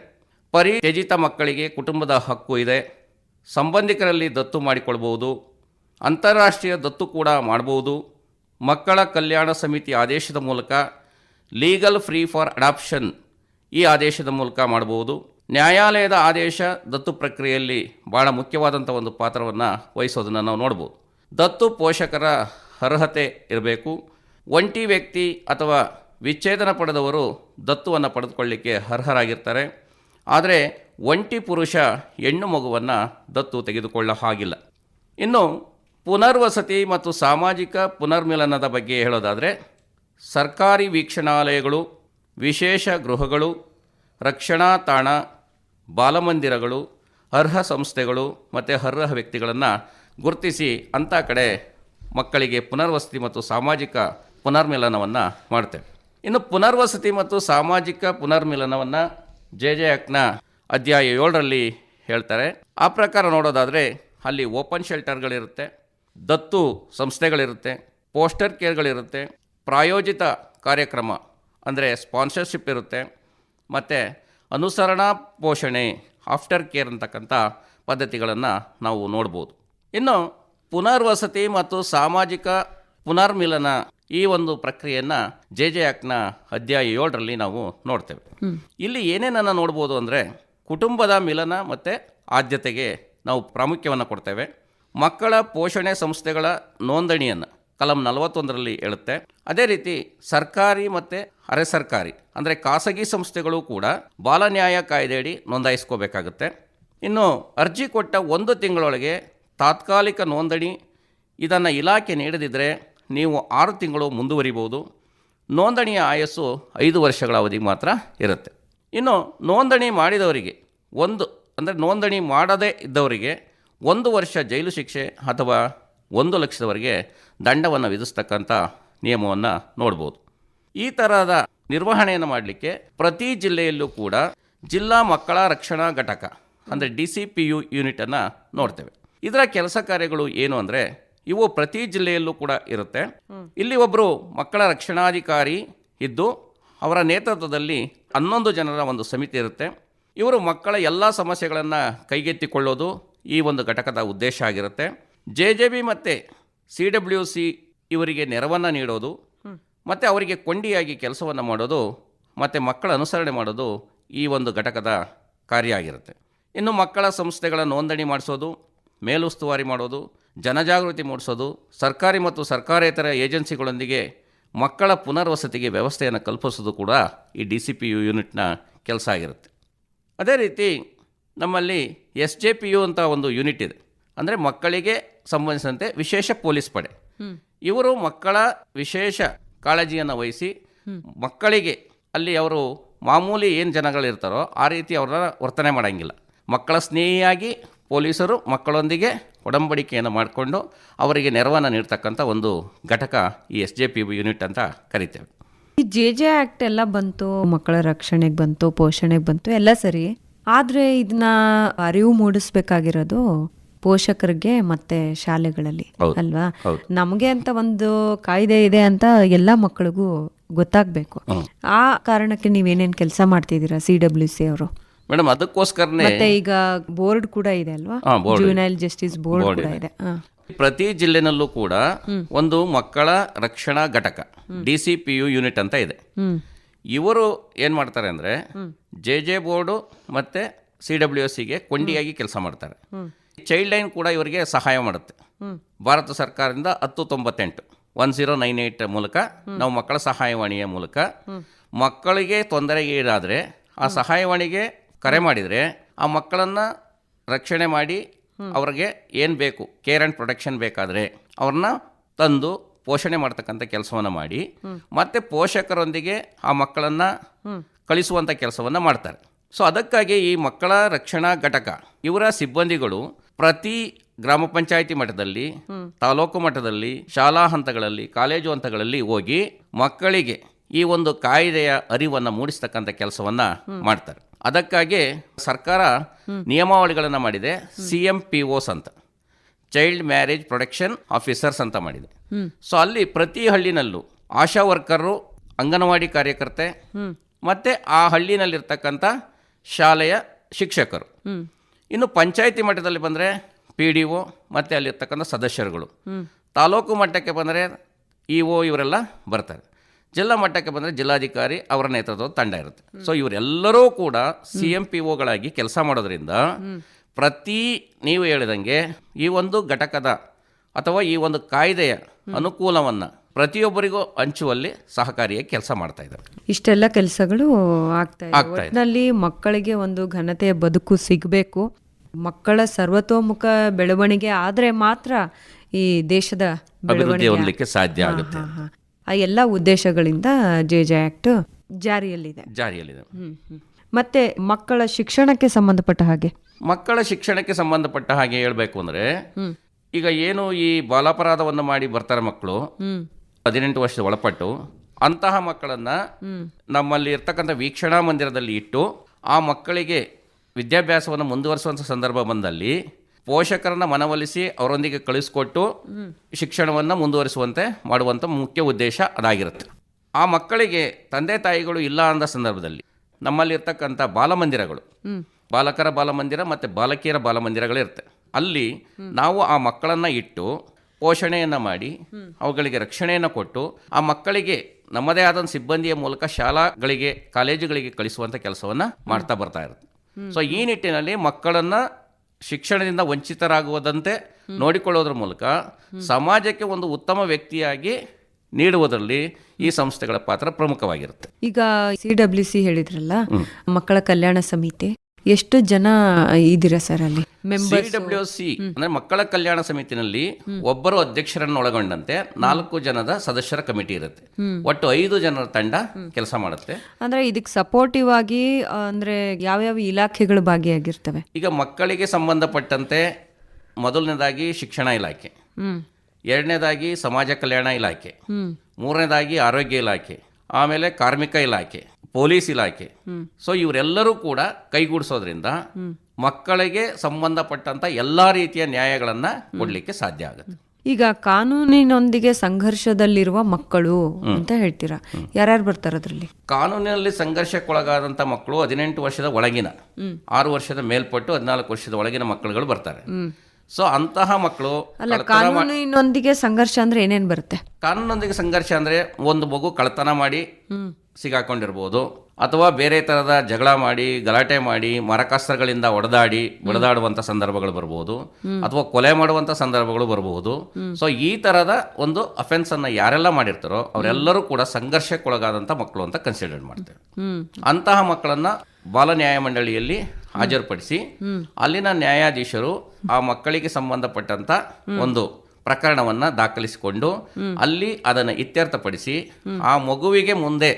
ಪರಿ ತ್ಯಜಿತ ಮಕ್ಕಳಿಗೆ ಕುಟುಂಬದ ಹಕ್ಕು ಇದೆ. ಸಂಬಂಧಿಕರಲ್ಲಿ ದತ್ತು ಮಾಡಿಕೊಳ್ಬೋದು ಅಂತಾರಾಷ್ಟ್ರೀಯ ದತ್ತು ಕೂಡ ಮಾಡ್ಬೋದು ಮಕ್ಕಳ ಕಲ್ಯಾಣ ಸಮಿತಿ ಆದೇಶದ ಮೂಲಕ ಲೀಗಲ್ ಫ್ರೀ ಫಾರ್ ಅಡಾಪ್ಷನ್ ಈ ಆದೇಶದ ಮೂಲಕ ಮಾಡಬಹುದು. ನ್ಯಾಯಾಲಯದ ಆದೇಶ ದತ್ತು ಪ್ರಕ್ರಿಯೆಯಲ್ಲಿ ಭಾಳ ಮುಖ್ಯವಾದಂಥ ಒಂದು ಪಾತ್ರವನ್ನು ವಹಿಸೋದನ್ನು ನಾವು ನೋಡ್ಬೋದು. ದತ್ತು ಪೋಷಕರ ಅರ್ಹತೆ ಇರಬೇಕು. ಒಂಟಿ ವ್ಯಕ್ತಿ ಅಥವಾ ವಿಚ್ಛೇದನ ಪಡೆದವರು ದತ್ತುವನ್ನು ಪಡೆದುಕೊಳ್ಳಿಕ್ಕೆ ಅರ್ಹರಾಗಿರ್ತಾರೆ. ಆದರೆ ಒಂಟಿ ಪುರುಷ ಹೆಣ್ಣು ಮಗುವನ್ನು ದತ್ತು ತೆಗೆದುಕೊಳ್ಳೋ ಹಾಗಿಲ್ಲ ಇನ್ನು ಪುನರ್ವಸತಿ ಮತ್ತು ಸಾಮಾಜಿಕ ಪುನರ್ಮಿಲನದ ಬಗ್ಗೆ ಹೇಳೋದಾದರೆ, ಸರ್ಕಾರಿ ವೀಕ್ಷಣಾಲಯಗಳು, ವಿಶೇಷ ಗೃಹಗಳು, ರಕ್ಷಣಾ ತಾಣ, ಬಾಲಮಂದಿರಗಳು, ಅರ್ಹ ಸಂಸ್ಥೆಗಳು ಮತ್ತು ಅರ್ಹ ವ್ಯಕ್ತಿಗಳನ್ನು ಗುರುತಿಸಿ ಅಂಥ ಕಡೆ ಮಕ್ಕಳಿಗೆ ಪುನರ್ವಸತಿ ಮತ್ತು ಸಾಮಾಜಿಕ ಪುನರ್ಮಿಲನವನ್ನು ಮಾಡ್ತೇವೆ ಇನ್ನು ಪುನರ್ವಸತಿ ಮತ್ತು ಸಾಮಾಜಿಕ ಪುನರ್ಮಿಲನವನ್ನು ಜೆ ಜೆ ಆಕ್ಟ್ನ ಅಧ್ಯಾಯ ಏಳರಲ್ಲಿ ಹೇಳ್ತಾರೆ ಆ ಪ್ರಕಾರ ನೋಡೋದಾದರೆ ಅಲ್ಲಿ ಓಪನ್ ಶೆಲ್ಟರ್ಗಳಿರುತ್ತೆ ದತ್ತು ಸಂಸ್ಥೆಗಳಿರುತ್ತೆ ಪೋಸ್ಟರ್ ಕೇರ್ಗಳಿರುತ್ತೆ ಪ್ರಾಯೋಜಿತ ಕಾರ್ಯಕ್ರಮ ಅಂದರೆ ಸ್ಪಾನ್ಸರ್ಶಿಪ್ ಇರುತ್ತೆ ಮತ್ತು ಅನುಸರಣಾ ಪೋಷಣೆ ಆಫ್ಟರ್ ಕೇರ್ ಅಂತಕ್ಕಂಥ ಪದ್ಧತಿಗಳನ್ನು ನಾವು ನೋಡ್ಬೋದು. ಇನ್ನು ಪುನರ್ವಸತಿ ಮತ್ತು ಸಾಮಾಜಿಕ ಪುನರ್ಮಿಲನ ಈ ಒಂದು ಪ್ರಕ್ರಿಯೆಯನ್ನು ಜೆ ಜೆ ಆಕ್ಟ್ನ ಅಧ್ಯಾಯ ಏಳರಲ್ಲಿ ನಾವು ನೋಡ್ತೇವೆ. ಇಲ್ಲಿ ಏನೇನನ್ನು ನೋಡ್ಬೋದು ಅಂದರೆ ಕುಟುಂಬದ ಮಿಲನ ಮತ್ತು ಆದ್ಯತೆಗೆ ನಾವು ಪ್ರಾಮುಖ್ಯವನ್ನು ಕೊಡ್ತೇವೆ. ಮಕ್ಕಳ ಪೋಷಣೆ ಸಂಸ್ಥೆಗಳ ನೋಂದಣಿಯನ್ನು ಕಲಂ ನಲವತ್ತೊಂದರಲ್ಲಿ ಹೇಳುತ್ತೆ. ಅದೇ ರೀತಿ ಸರ್ಕಾರಿ ಮತ್ತು ಅರೆ ಸರ್ಕಾರಿ ಅಂದರೆ ಖಾಸಗಿ ಸಂಸ್ಥೆಗಳು ಕೂಡ ಬಾಲನ್ಯಾಯ ಕಾಯ್ದೆಯಡಿ ನೋಂದಾಯಿಸ್ಕೋಬೇಕಾಗುತ್ತೆ. ಇನ್ನು ಅರ್ಜಿ ಕೊಟ್ಟ ಒಂದು ತಿಂಗಳೊಳಗೆ ತಾತ್ಕಾಲಿಕ ನೋಂದಣಿ ಇದನ್ನು ಇಲಾಖೆ ನೀಡದಿದ್ದರೆ ನೀವು ಆರು ತಿಂಗಳು ಮುಂದುವರಿಬೋದು ನೋಂದಣಿಯ ಆಯಸ್ಸು ಐದು ವರ್ಷಗಳ ಅವಧಿ ಮಾತ್ರ ಇರುತ್ತೆ. ಇನ್ನು ನೋಂದಣಿ ಮಾಡಿದವರಿಗೆ ಒಂದು ಅಂದರೆ ನೋಂದಣಿ ಮಾಡದೇ ಇದ್ದವರಿಗೆ ಒಂದು ವರ್ಷ ಜೈಲು ಶಿಕ್ಷೆ ಅಥವಾ ಒಂದು ಲಕ್ಷದವರೆಗೆ ದಂಡವನ್ನು ವಿಧಿಸ್ತಕ್ಕಂಥ ನಿಯಮವನ್ನು ನೋಡ್ಬೋದು. ಈ ಥರದ ನಿರ್ವಹಣೆಯನ್ನು ಮಾಡಲಿಕ್ಕೆ ಪ್ರತಿ ಜಿಲ್ಲೆಯಲ್ಲೂ ಕೂಡ ಜಿಲ್ಲಾ ಮಕ್ಕಳ ರಕ್ಷಣಾ ಘಟಕ ಅಂದರೆ ಡಿ ಸಿ ಪಿ ಯು ಯೂನಿಟನ್ನು ನೋಡ್ತೇವೆ. ಇದರ ಕೆಲಸ ಕಾರ್ಯಗಳು ಏನು ಅಂದರೆ ಇವು ಪ್ರತಿ ಜಿಲ್ಲೆಯಲ್ಲೂ ಕೂಡ ಇರುತ್ತೆ. ಇಲ್ಲಿ ಒಬ್ಬರು ಮಕ್ಕಳ ರಕ್ಷಣಾಧಿಕಾರಿ ಇದ್ದು ಅವರ ನೇತೃತ್ವದಲ್ಲಿ ಹನ್ನೊಂದು ಜನರ ಒಂದು ಸಮಿತಿ ಇರುತ್ತೆ. ಇವರು ಮಕ್ಕಳ ಎಲ್ಲ ಸಮಸ್ಯೆಗಳನ್ನು ಕೈಗೆತ್ತಿಕೊಳ್ಳೋದು ಈ ಒಂದು ಘಟಕದ ಉದ್ದೇಶ ಆಗಿರುತ್ತೆ. ಜೆ ಜೆ ಬಿ ಮತ್ತು ಸಿ ಡಬ್ಲ್ಯೂ ಸಿ ಇವರಿಗೆ ನೆರವನ್ನು ನೀಡೋದು, ಮತ್ತು ಅವರಿಗೆ ಕೊಂಡಿಯಾಗಿ ಕೆಲಸವನ್ನು ಮಾಡೋದು, ಮತ್ತು ಮಕ್ಕಳ ಅನುಸರಣೆ ಮಾಡೋದು ಈ ಒಂದು ಘಟಕದ ಕಾರ್ಯ ಆಗಿರುತ್ತೆ. ಇನ್ನು ಮಕ್ಕಳ ಸಂಸ್ಥೆಗಳ ನೋಂದಣಿ ಮಾಡಿಸೋದು, ಮೇಲುಸ್ತುವಾರಿ ಮಾಡೋದು, ಜನಜಾಗೃತಿ ಮೂಡಿಸೋದು, ಸರ್ಕಾರಿ ಮತ್ತು ಸರ್ಕಾರೇತರ ಏಜೆನ್ಸಿಗಳೊಂದಿಗೆ ಮಕ್ಕಳ ಪುನರ್ವಸತಿಗೆ ವ್ಯವಸ್ಥೆಯನ್ನು ಕಲ್ಪಿಸೋದು ಕೂಡ ಈ ಡಿ ಸಿ ಪಿ ಯು ಯೂನಿಟ್ನ ಕೆಲಸ ಆಗಿರುತ್ತೆ. ಅದೇ ರೀತಿ ನಮ್ಮಲ್ಲಿ ಎಸ್ ಜೆ ಪಿ ಯು ಅಂತ ಒಂದು ಯೂನಿಟ್ ಇದೆ. ಅಂದರೆ ಮಕ್ಕಳಿಗೆ ಸಂಬಂಧಿಸಿದಂತೆ ವಿಶೇಷ ಪೊಲೀಸ್ ಪಡೆ. ಇವರು ಮಕ್ಕಳ ವಿಶೇಷ ಕಾಳಜಿಯನ್ನು ವಹಿಸಿ ಮಕ್ಕಳಿಗೆ ಅಲ್ಲಿ ಅವರು ಮಾಮೂಲಿ ಏನು ಜನಗಳಿರ್ತಾರೋ ಆ ರೀತಿ ಅವರ ವರ್ತನೆ ಮಾಡೋಂಗಿಲ್ಲ. ಮಕ್ಕಳ ಸ್ನೇಹಿಯಾಗಿ ಪೊಲೀಸರು ಮಕ್ಕಳೊಂದಿಗೆ ಒಡಂಬಡಿಕೆಯನ್ನು ಮಾಡಿಕೊಂಡು ಅವರಿಗೆ ನೆರವನ್ನು ನೀಡ್ತಕ್ಕಂಥ ಒಂದು ಘಟಕ ಈ ಎಸ್ ಜೆ ಪಿ ಯೂನಿಟ್ ಅಂತ ಕರಿತೇವೆ. ಈ ಜೆ ಜೆ ಆಕ್ಟ್ ಎಲ್ಲ ಬಂತು ಮಕ್ಕಳ ರಕ್ಷಣೆಗೆ ಬಂತು ಪೋಷಣೆಗೆ ಬಂತು ಎಲ್ಲ ಸರಿ. ಆದ್ರೆ ಇದನ್ನ ಅರಿವು ಮೂಡಿಸ್ಬೇಕಾಗಿರೋದು ಪೋಷಕರಿಗೆ ಮತ್ತೆ ಶಾಲೆಗಳಲ್ಲಿ ಅಲ್ವಾ. ನಮಗೆ ಅಂತ ಒಂದು ಕಾಯ್ದೆ ಇದೆ ಅಂತ ಎಲ್ಲ ಮಕ್ಕಳಿಗೂ ಗೊತ್ತಾಗ್ಬೇಕು. ಆ ಕಾರಣಕ್ಕೆ ನೀವೇನೇನು ಕೆಲಸ ಮಾಡ್ತಿದ್ದೀರಾ ಸಿ ಡಬ್ಲ್ಯೂ ಸಿ ಅವರು? ಮೇಡಮ್ ಅದಕ್ಕೋಸ್ಕರನೇ ಈಗ ಬೋರ್ಡ್ ಕೂಡ ಇದೆ ಅಲ್ವಾ? ಜುವೆನೈಲ್ ಜಸ್ಟಿಸ್ ಬೋರ್ಡ್ ಕೂಡ ಇದೆ. ಇದೆ. ಪ್ರತಿ ಜಿಲ್ಲೆನಲ್ಲೂ ಕೂಡ ಒಂದು ಮಕ್ಕಳ ರಕ್ಷಣಾ ಘಟಕ D C P U unit ಅಂತ ಇದೆ. ಇವರು ಏನು ಮಾಡ್ತಾರೆ ಅಂದರೆ ಜೆ ಜೆ ಬೋರ್ಡು ಮತ್ತು ಸಿ ಡಬ್ಲ್ಯೂ ಎಸ್ ಸಿಗೆ ಕೊಂಡಿಯಾಗಿ ಕೆಲಸ ಮಾಡ್ತಾರೆ. ಚೈಲ್ಡ್ ಲೈನ್ ಕೂಡ ಇವರಿಗೆ ಸಹಾಯ ಮಾಡುತ್ತೆ. ಭಾರತ ಸರ್ಕಾರದಿಂದ ಹತ್ತು ತೊಂಬತ್ತೆಂಟು ಒನ್ ಜೀರೋ ನೈನ್ ಏಯ್ಟ್ ಮೂಲಕ ನಾವು ಮಕ್ಕಳ ಸಹಾಯವಾಣಿಯ ಮೂಲಕ ಮಕ್ಕಳಿಗೆ ತೊಂದರೆ ಏನಾದರೆ ಆ ಸಹಾಯವಾಣಿಗೆ ಕರೆ ಮಾಡಿದರೆ ಆ ಮಕ್ಕಳನ್ನು ರಕ್ಷಣೆ ಮಾಡಿ ಅವ್ರಿಗೆ ಏನು ಬೇಕು ಕೇರ್ ಆ್ಯಂಡ್ ಪ್ರೊಟೆಕ್ಷನ್ ಬೇಕಾದರೆ ಅವ್ರನ್ನ ತಂದು ಪೋಷಣೆ ಮಾಡ್ತಕ್ಕಂಥ ಕೆಲಸವನ್ನು ಮಾಡಿ ಮತ್ತೆ ಪೋಷಕರೊಂದಿಗೆ ಆ ಮಕ್ಕಳನ್ನು ಕಳಿಸುವಂಥ ಕೆಲಸವನ್ನು ಮಾಡ್ತಾರೆ. ಸೊ ಅದಕ್ಕಾಗಿ ಈ ಮಕ್ಕಳ ರಕ್ಷಣಾ ಘಟಕ, ಇವರ ಸಿಬ್ಬಂದಿಗಳು ಪ್ರತಿ ಗ್ರಾಮ ಪಂಚಾಯಿತಿ ಮಟ್ಟದಲ್ಲಿ, ತಾಲೂಕು ಮಟ್ಟದಲ್ಲಿ, ಶಾಲಾ ಹಂತಗಳಲ್ಲಿ, ಕಾಲೇಜು ಹಂತಗಳಲ್ಲಿ ಹೋಗಿ ಮಕ್ಕಳಿಗೆ ಈ ಒಂದು ಕಾಯ್ದೆಯ ಅರಿವನ್ನು ಮೂಡಿಸ್ತಕ್ಕಂಥ ಕೆಲಸವನ್ನು ಮಾಡ್ತಾರೆ. ಅದಕ್ಕಾಗಿ ಸರ್ಕಾರ ನಿಯಮಾವಳಿಗಳನ್ನು ಮಾಡಿದೆ. ಸಿ ಎಂ ಪಿ ಓಸ್ ಅಂತ. ಚೈಲ್ಡ್ ಮ್ಯಾರೇಜ್ ಪ್ರೊಟೆಕ್ಷನ್ ಆಫೀಸರ್ಸ್ ಅಂತ ಮಾಡಿದೆ. ಸೊ ಅಲ್ಲಿ ಪ್ರತಿ ಹಳ್ಳಿನಲ್ಲೂ ಆಶಾ ವರ್ಕರು, ಅಂಗನವಾಡಿ ಕಾರ್ಯಕರ್ತೆ ಮತ್ತು ಆ ಹಳ್ಳಿನಲ್ಲಿರ್ತಕ್ಕಂಥ ಶಾಲೆಯ ಶಿಕ್ಷಕರು. ಇನ್ನು ಪಂಚಾಯತಿ ಮಟ್ಟದಲ್ಲಿ ಬಂದರೆ ಪಿ ಡಿ ಒ ಮತ್ತು ಅಲ್ಲಿರ್ತಕ್ಕಂಥ ಸದಸ್ಯರುಗಳು. ತಾಲೂಕು ಮಟ್ಟಕ್ಕೆ ಬಂದರೆ ಇ ಇವರೆಲ್ಲ ಬರ್ತಾರೆ. ಜಿಲ್ಲಾ ಮಟ್ಟಕ್ಕೆ ಬಂದರೆ ಜಿಲ್ಲಾಧಿಕಾರಿ ಅವರ ನೇತೃತ್ವದ ತಂಡ ಇರುತ್ತೆ. ಸೊ ಇವರೆಲ್ಲರೂ ಕೂಡ ಸಿ ಎಂ ಪಿ ಒಗಳಾಗಿ ಕೆಲಸ ಮಾಡೋದ್ರಿಂದ ಪ್ರತಿ ನೀವು ಹೇಳಿದಂಗೆ ಈ ಒಂದು ಘಟಕದ ಅಥವಾ ಈ ಒಂದು ಕಾಯ್ದೆಯ ಅನುಕೂಲವನ್ನು ಪ್ರತಿಯೊಬ್ಬರಿಗೂ ಹಂಚುವಲ್ಲಿ ಸಹಕಾರಿಯಾಗಿ ಕೆಲಸ ಮಾಡ್ತಾ ಇದ್ದಾರೆ. ಇಷ್ಟೆಲ್ಲ ಕೆಲಸಗಳು ಆಗ್ತಾ ಇದೆ. ಒಟ್ಟಿನಲ್ಲಿ ಮಕ್ಕಳಿಗೆ ಒಂದು ಘನತೆಯ ಬದುಕು ಸಿಗಬೇಕು. ಮಕ್ಕಳ ಸರ್ವತೋಮುಖ ಬೆಳವಣಿಗೆ ಆದರೆ ಮಾತ್ರ ಈ ದೇಶದ ಅಭಿವೃದ್ಧಿ ಬೆಳವಣಿಗೆ ಹೊಂದಲಿಕ್ಕೆ ಸಾಧ್ಯ ಆಗುತ್ತೆ. ಆ ಎಲ್ಲ ಉದ್ದೇಶಗಳಿಂದ ಜೆ ಜೆ ಆಕ್ಟ್ ಜಾರಿಯಲ್ಲಿದೆ. ಜಾರಿಯಲ್ಲಿದೆ. ಮತ್ತೆ ಮಕ್ಕಳ ಶಿಕ್ಷಣಕ್ಕೆ ಸಂಬಂಧಪಟ್ಟ ಹಾಗೆ? ಮಕ್ಕಳ ಶಿಕ್ಷಣಕ್ಕೆ ಸಂಬಂಧಪಟ್ಟ ಹಾಗೆ ಹೇಳಬೇಕು ಅಂದರೆ ಈಗ ಏನು ಈ ಬಾಲಾಪರಾಧವನ್ನು ಮಾಡಿ ಬರ್ತಾರೆ ಮಕ್ಕಳು ಹದಿನೆಂಟು ವರ್ಷದ ಒಳಪಟ್ಟು ಅಂತಹ ಮಕ್ಕಳನ್ನ ನಮ್ಮಲ್ಲಿ ಇರ್ತಕ್ಕಂಥ ವೀಕ್ಷಣಾ ಮಂದಿರದಲ್ಲಿ ಇಟ್ಟು ಆ ಮಕ್ಕಳಿಗೆ ವಿದ್ಯಾಭ್ಯಾಸವನ್ನು ಮುಂದುವರಿಸುವಂಥ ಸಂದರ್ಭ ಬಂದಲ್ಲಿ ಪೋಷಕರನ್ನ ಮನವೊಲಿಸಿ ಅವರೊಂದಿಗೆ ಕಳಿಸ್ಕೊಟ್ಟು ಶಿಕ್ಷಣವನ್ನು ಮುಂದುವರಿಸುವಂತೆ ಮಾಡುವಂಥ ಮುಖ್ಯ ಉದ್ದೇಶ ಅದಾಗಿರುತ್ತೆ. ಆ ಮಕ್ಕಳಿಗೆ ತಂದೆ ತಾಯಿಗಳು ಇಲ್ಲ ಅಂದ ಸಂದರ್ಭದಲ್ಲಿ ನಮ್ಮಲ್ಲಿರ್ತಕ್ಕಂಥ ಬಾಲಮಂದಿರಗಳು ಬಾಲಕರ ಬಾಲಮಂದಿರ ಮತ್ತು ಬಾಲಕಿಯರ ಬಾಲಮಂದಿರಗಳಿರುತ್ತೆ ಅಲ್ಲಿ ನಾವು ಆ ಮಕ್ಕಳನ್ನು ಇಟ್ಟು ಪೋಷಣೆಯನ್ನು ಮಾಡಿ ಅವುಗಳಿಗೆ ರಕ್ಷಣೆಯನ್ನು ಕೊಟ್ಟು ಆ ಮಕ್ಕಳಿಗೆ ನಮ್ಮದೇ ಆದ ಸಿಬ್ಬಂದಿಯ ಮೂಲಕ ಶಾಲಾಗಳಿಗೆ ಕಾಲೇಜುಗಳಿಗೆ ಕಳಿಸುವಂಥ ಕೆಲಸವನ್ನು ಮಾಡ್ತಾ ಬರ್ತಾ ಇರುತ್ತೆ. ಸೊ ಈ ನಿಟ್ಟಿನಲ್ಲಿ ಮಕ್ಕಳನ್ನು ಶಿಕ್ಷಣದಿಂದ ವಂಚಿತರಾಗುವುದಂತೆ ನೋಡಿಕೊಳ್ಳೋದ್ರ ಮೂಲಕ ಸಮಾಜಕ್ಕೆ ಒಂದು ಉತ್ತಮ ವ್ಯಕ್ತಿಯಾಗಿ ನೀಡುವುದರಲ್ಲಿ ಈ ಸಂಸ್ಥೆಗಳ ಪಾತ್ರ ಪ್ರಮುಖವಾಗಿರುತ್ತೆ. ಈಗ ಸಿ ಡಬ್ಲ್ಯೂ ಸಿ ಹೇಳಿದ್ರಲ್ಲ, ಮಕ್ಕಳ ಕಲ್ಯಾಣ ಸಮಿತಿ. ಎಷ್ಟು ಜನ ಇದ್ದೀರಾ ಸರ್ ಅಲ್ಲಿ? ಡಬ್ಲ್ಯೂ ಸಿ ಅಂದ್ರೆ ಮಕ್ಕಳ ಕಲ್ಯಾಣ ಸಮಿತಿನಲ್ಲಿ ಒಬ್ಬರು ಅಧ್ಯಕ್ಷರನ್ನು ಒಳಗೊಂಡಂತೆ ನಾಲ್ಕು ಜನದ ಸದಸ್ಯರ ಕಮಿಟಿ ಇರುತ್ತೆ. ಒಟ್ಟು ಐದು ಜನರ ತಂಡ ಕೆಲಸ ಮಾಡುತ್ತೆ. ಅಂದ್ರೆ ಇದಕ್ಕೆ ಸಪೋರ್ಟಿವ್ ಆಗಿ ಅಂದ್ರೆ ಅಂದ್ರೆ ಯಾವ್ಯಾವ ಇಲಾಖೆಗಳು ಭಾಗಿಯಾಗಿರ್ತವೆ? ಈಗ ಮಕ್ಕಳಿಗೆ ಸಂಬಂಧಪಟ್ಟಂತೆ ಮೊದಲನೇದಾಗಿ ಶಿಕ್ಷಣ ಇಲಾಖೆ. ಎರಡನೇದಾಗಿ ಸಮಾಜ ಕಲ್ಯಾಣ ಇಲಾಖೆ. ಮೂರನೇದಾಗಿ ಆರೋಗ್ಯ ಇಲಾಖೆ. ಆಮೇಲೆ ಕಾರ್ಮಿಕ ಇಲಾಖೆ. ಪೊಲೀಸ್ ಇಲಾಖೆ. ಸೊ ಇವರೆಲ್ಲರೂ ಕೂಡ ಕೈಗೂಡಿಸೋದ್ರಿಂದ ಮಕ್ಕಳಿಗೆ ಸಂಬಂಧಪಟ್ಟಂತ ಎಲ್ಲಾ ರೀತಿಯ ನ್ಯಾಯಗಳನ್ನ ಕೊಡ್ಲಿಕ್ಕೆ ಸಾಧ್ಯ ಆಗುತ್ತೆ. ಈಗ ಕಾನೂನಿನೊಂದಿಗೆ ಸಂಘರ್ಷದಲ್ಲಿರುವ ಮಕ್ಕಳು ಅಂತ ಹೇಳ್ತೀರಾ? ಯಾರ್ಯಾರು ಬರ್ತಾರೆ ಅದ್ರಲ್ಲಿ? ಕಾನೂನಿನಲ್ಲಿ ಸಂಘರ್ಷಕ್ಕೊಳಗಾದಂಥ ಮಕ್ಕಳು ಹದಿನೆಂಟು ವರ್ಷದ ಒಳಗಿನ ಆರು ವರ್ಷದ ಮೇಲ್ಪಟ್ಟು ಹದಿನಾಲ್ಕು ವರ್ಷದ ಒಳಗಿನ ಮಕ್ಕಳುಗಳು ಬರ್ತಾರೆ. ಸೊ ಅಂತಹ ಮಕ್ಕಳು ಅಲ್ಲ ಕಾನೂನಿನೊಂದಿಗೆ ಸಂಘರ್ಷ ಅಂದ್ರೆ ಏನೇನ್ ಬರುತ್ತೆ? ಕಾನೂನೊಂದಿಗೆ ಸಂಘರ್ಷ ಅಂದ್ರೆ ಒಂದು ಮಗು ಕಳ್ತನ ಮಾಡಿ ಸಿಗಾಕೊಂಡಿರ್ಬೋದು. ಅಥವಾ ಬೇರೆ ತರದ ಜಗಳ ಮಾಡಿ ಗಲಾಟೆ ಮಾಡಿ ಮರಕಾಸ್ತ್ರಗಳಿಂದ ಒಡೆದಾಡಿ ಒಡೆದಾಡುವಂತ ಸಂದರ್ಭಗಳು ಬರ್ಬೋದು. ಅಥವಾ ಕೊಲೆ ಮಾಡುವಂಥ ಸಂದರ್ಭಗಳು ಬರಬಹುದು ಸೊ ಈ ತರದ ಒಂದು ಅಫೆನ್ಸನ್ನು ಅನ್ನ ಯಾರೆಲ್ಲ ಮಾಡಿರ್ತಾರೋ ಅವರೆಲ್ಲರೂ ಕೂಡ ಸಂಘರ್ಷಕ್ಕೊಳಗಾದಂಥ ಮಕ್ಕಳು ಅಂತ ಕನ್ಸಿಡರ್ ಮಾಡ್ತೇವೆ. ಅಂತಹ ಮಕ್ಕಳನ್ನ ಬಾಲ ನ್ಯಾಯಮಂಡಳಿಯಲ್ಲಿ ಹಾಜರುಪಡಿಸಿ ಅಲ್ಲಿನ ನ್ಯಾಯಾಧೀಶರು ಆ ಮಕ್ಕಳಿಗೆ ಸಂಬಂಧಪಟ್ಟಂತ ಒಂದು ಪ್ರಕರಣವನ್ನ ದಾಖಲಿಸಿಕೊಂಡು ಅಲ್ಲಿ ಅದನ್ನು ಇತ್ಯರ್ಥಪಡಿಸಿ ಆ ಮಗುವಿಗೆ ಮುಂದೆ